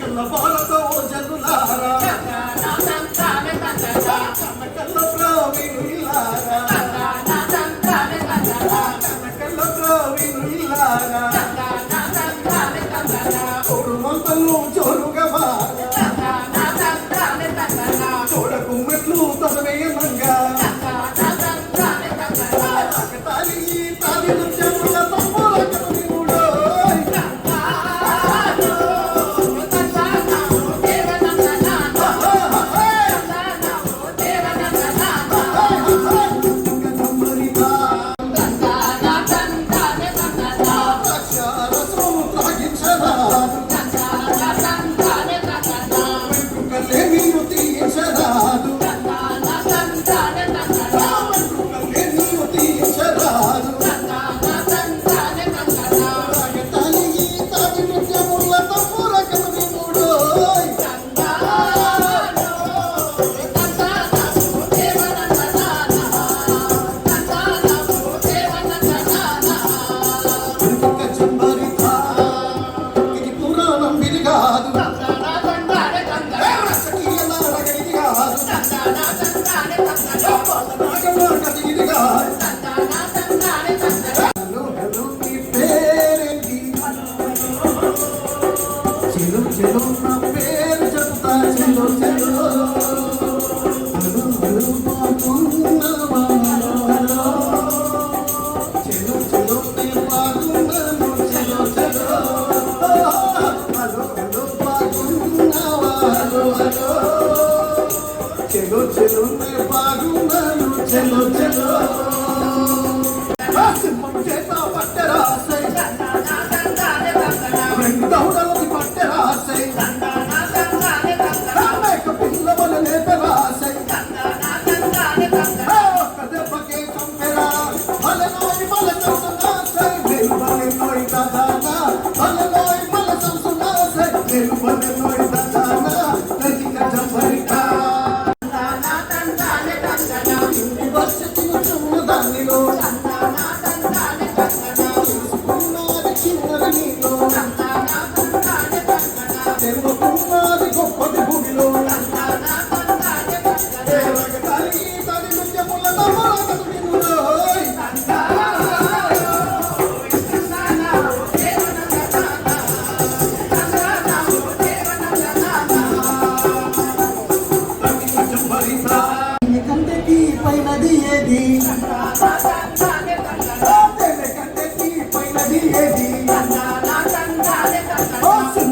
కన్న పాలతో జనులారా.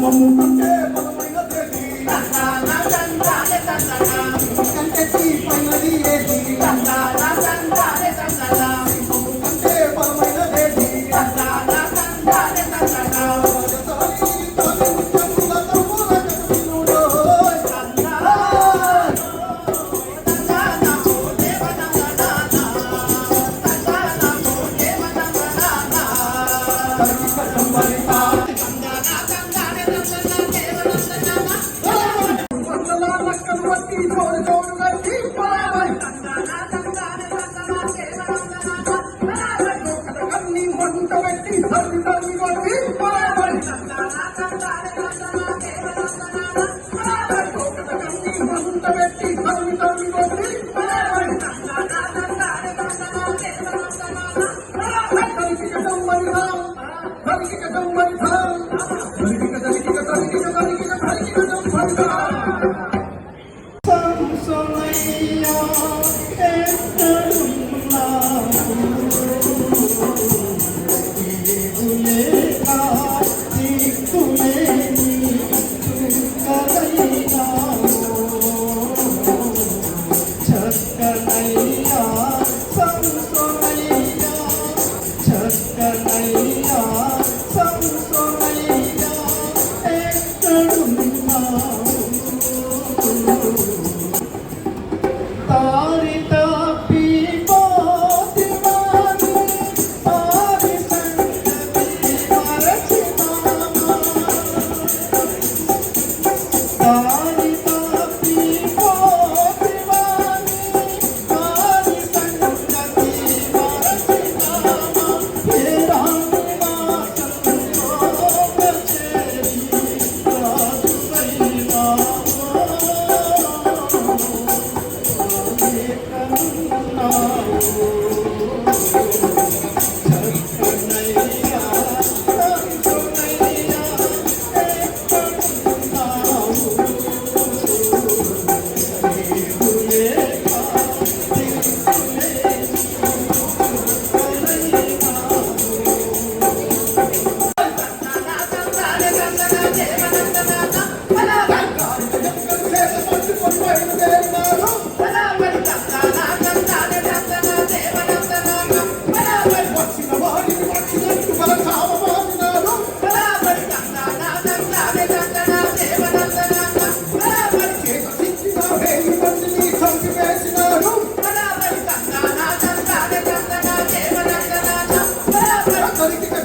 ఓ సింహము Espírito Santo me 하는 게 그러니까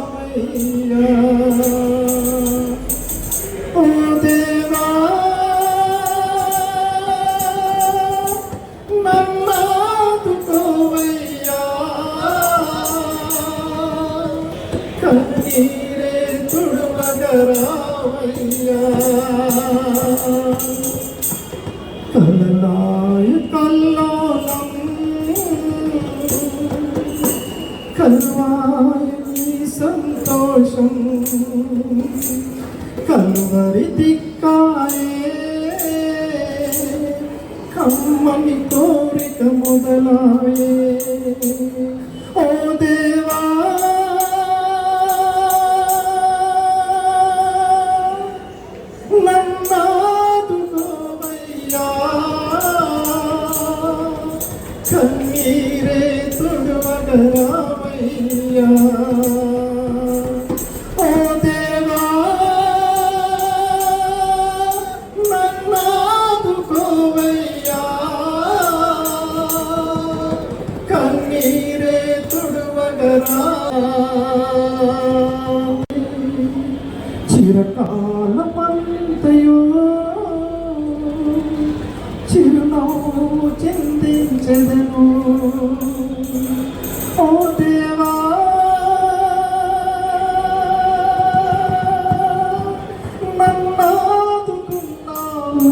கல்லாய் கல்லாலம் கல்வாய் சந்தோஷம் கல்வரி திக்காயே கம்மணி கோரிக்க முதலாயே చిరకాల పంతయో చిరునవ్వు చిందించదను. ఓ దేవా నన్నాదుకున్నావు